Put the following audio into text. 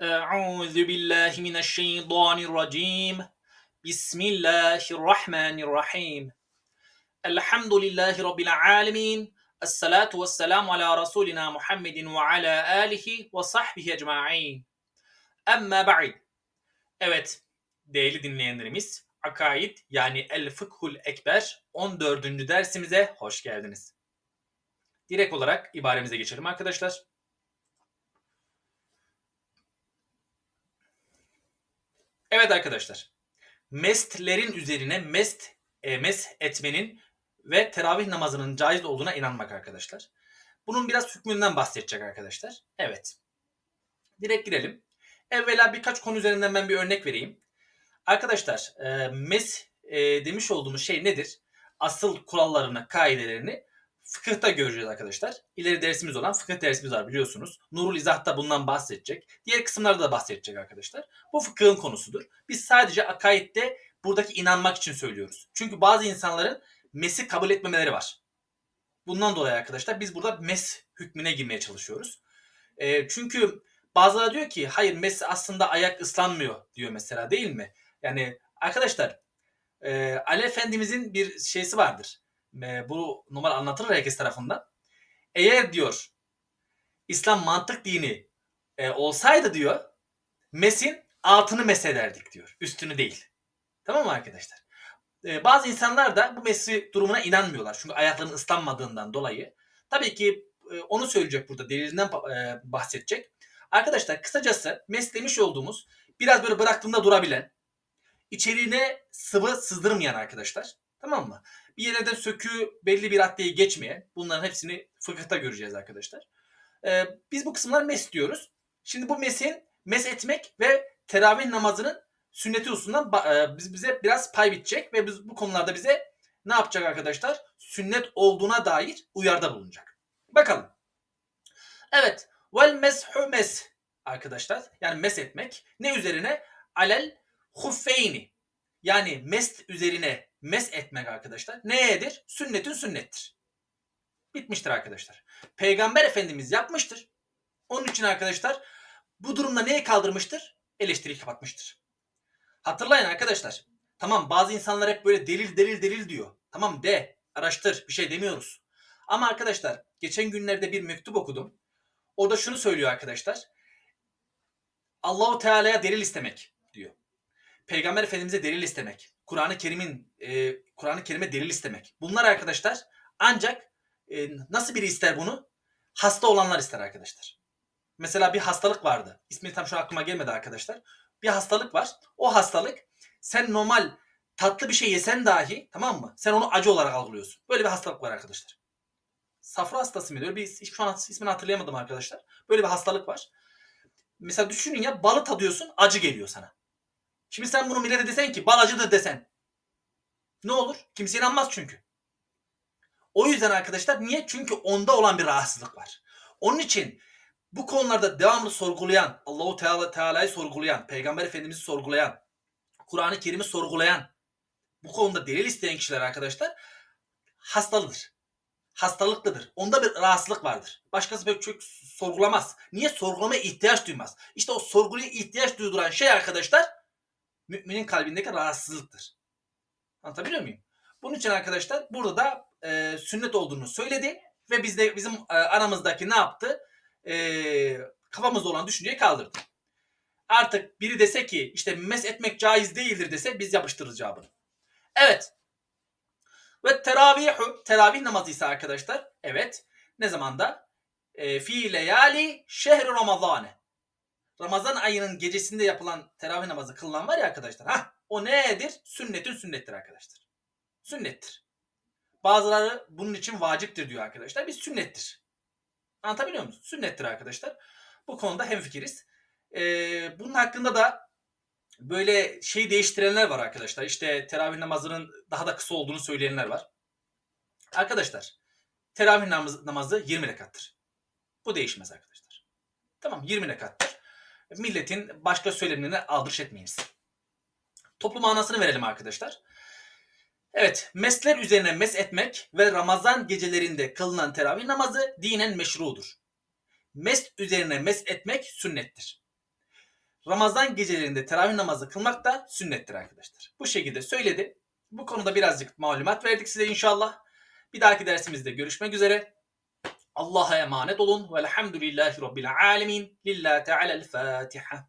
Euzu billahi mineşşeytanirracim. Bismillahirrahmanirrahim. Elhamdülillahi rabbil alamin. Esselatu vesselamu ala rasulina Muhammedin ve ala alihi ve sahbihi ecmaîn. Amma ba'd. Evet, değerli dinleyenlerimiz, Akaid yani El Fıkhul Ekber 14. dersimize hoş geldiniz. Direkt olarak ibaremize geçelim arkadaşlar. Evet arkadaşlar. Mestlerin üzerine mest, e, mes etmenin ve teravih namazının caiz olduğuna inanmak arkadaşlar. Bunun biraz hükmünden bahsedecek arkadaşlar. Evet. Direkt girelim. Evvela birkaç konu üzerinden ben bir örnek vereyim. Arkadaşlar e, mes e, demiş olduğumuz şey nedir? Asıl kurallarını, kaidelerini fıkıhta göreceğiz arkadaşlar. İleri dersimiz olan fıkıh dersimiz var biliyorsunuz. Nurul İzah'ta bundan bahsedecek. Diğer kısımlarda da bahsedecek arkadaşlar. Bu fıkhın konusudur. Biz sadece akaidde buradaki inanmak için söylüyoruz. Çünkü bazı insanların mesi kabul etmemeleri var. Bundan dolayı arkadaşlar biz burada mes hükmüne girmeye çalışıyoruz. E, çünkü bazıları diyor ki hayır mes aslında ayak ıslanmıyor diyor mesela değil mi? Yani arkadaşlar e, Ali Efendimizin bir şeysi vardır. E, bu numara anlatılır herkes tarafından. Eğer diyor İslam mantık dini e, olsaydı diyor mesin altını mesederdik diyor. Üstünü değil. Tamam mı arkadaşlar? E, bazı insanlar da bu mesi durumuna inanmıyorlar. Çünkü ayaklarının ıslanmadığından dolayı. Tabii ki e, onu söyleyecek burada delilinden e, bahsedecek. Arkadaşlar kısacası mes demiş olduğumuz biraz böyle bıraktığında durabilen, içeriğine sıvı sızdırmayan arkadaşlar. Tamam mı? Bir yerlerden söküğü belli bir raddeyi geçmeyen. Bunların hepsini fıkıhta göreceğiz arkadaşlar. Ee, biz bu kısımlar mes diyoruz. Şimdi bu mesin mes etmek ve teravih namazının sünneti hususundan e, biz bize biraz pay bitecek ve biz bu konularda bize ne yapacak arkadaşlar? Sünnet olduğuna dair uyarda bulunacak. Bakalım. Evet. Vel meshu mes arkadaşlar. Yani mes etmek. Ne üzerine? Alel huffeyni. Yani mest üzerine mes etmek arkadaşlar. Neyedir? Sünnetin sünnettir. Bitmiştir arkadaşlar. Peygamber Efendimiz yapmıştır. Onun için arkadaşlar bu durumda neyi kaldırmıştır? Eleştiriyi kapatmıştır. Hatırlayın arkadaşlar. Tamam bazı insanlar hep böyle delil delil delil diyor. Tamam de, araştır, bir şey demiyoruz. Ama arkadaşlar geçen günlerde bir mektup okudum. Orada şunu söylüyor arkadaşlar. Allahu Teala'ya delil istemek diyor. Peygamber Efendimiz'e delil istemek. Kur'an-ı Kerim'in e, Kur'an-ı Kerim'e delil istemek. Bunlar arkadaşlar ancak e, nasıl biri ister bunu? Hasta olanlar ister arkadaşlar. Mesela bir hastalık vardı. İsmi tam şu aklıma gelmedi arkadaşlar. Bir hastalık var. O hastalık sen normal tatlı bir şey yesen dahi tamam mı? Sen onu acı olarak algılıyorsun. Böyle bir hastalık var arkadaşlar. Safra hastası mı diyor? Bir şu an ismini hatırlayamadım arkadaşlar. Böyle bir hastalık var. Mesela düşünün ya balı tadıyorsun acı geliyor sana. Şimdi sen bunu millete desen ki bal acıdır desen. Ne olur? Kimse inanmaz çünkü. O yüzden arkadaşlar niye? Çünkü onda olan bir rahatsızlık var. Onun için bu konularda devamlı sorgulayan, Allahu Teala Teala'yı sorgulayan, Peygamber Efendimiz'i sorgulayan, Kur'an-ı Kerim'i sorgulayan, bu konuda delil isteyen kişiler arkadaşlar hastalıdır. Hastalıklıdır. Onda bir rahatsızlık vardır. Başkası böyle çok sorgulamaz. Niye? Sorgulamaya ihtiyaç duymaz. İşte o sorguya ihtiyaç duyduran şey arkadaşlar müminin kalbindeki rahatsızlıktır. Anlatabiliyor muyum? Bunun için arkadaşlar burada da e, sünnet olduğunu söyledi ve biz de bizim e, aramızdaki ne yaptı? E, kafamızda olan düşünceyi kaldırdı. Artık biri dese ki işte mes etmek caiz değildir dese biz yapıştırırız cevabını. Evet. Ve teravihu, teravih namazı ise arkadaşlar evet ne zamanda? E, fi leyali şehri ramazane. Ramazan ayının gecesinde yapılan teravih namazı kılınan var ya arkadaşlar. Ha, o nedir? Sünnetin sünnettir arkadaşlar. Sünnettir. Bazıları bunun için vaciptir diyor arkadaşlar. Biz sünnettir. Anlatabiliyor muyuz? Sünnettir arkadaşlar. Bu konuda hemfikiriz. Ee, bunun hakkında da böyle şey değiştirenler var arkadaşlar. İşte teravih namazının daha da kısa olduğunu söyleyenler var. Arkadaşlar teravih namazı, namazı 20 rekattır. Bu değişmez arkadaşlar. Tamam 20 rekattır. Milletin başka söylemlerine aldırış etmeyiniz. Toplu manasını verelim arkadaşlar. Evet, mesler üzerine mes etmek ve Ramazan gecelerinde kılınan teravih namazı dinen meşrudur. Mes üzerine mes etmek sünnettir. Ramazan gecelerinde teravih namazı kılmak da sünnettir arkadaşlar. Bu şekilde söyledi. Bu konuda birazcık malumat verdik size inşallah. Bir dahaki dersimizde görüşmek üzere. Allah'a emanet olun. Velhamdülillahi Rabbil alemin. Lillahi Teala'l Fatiha.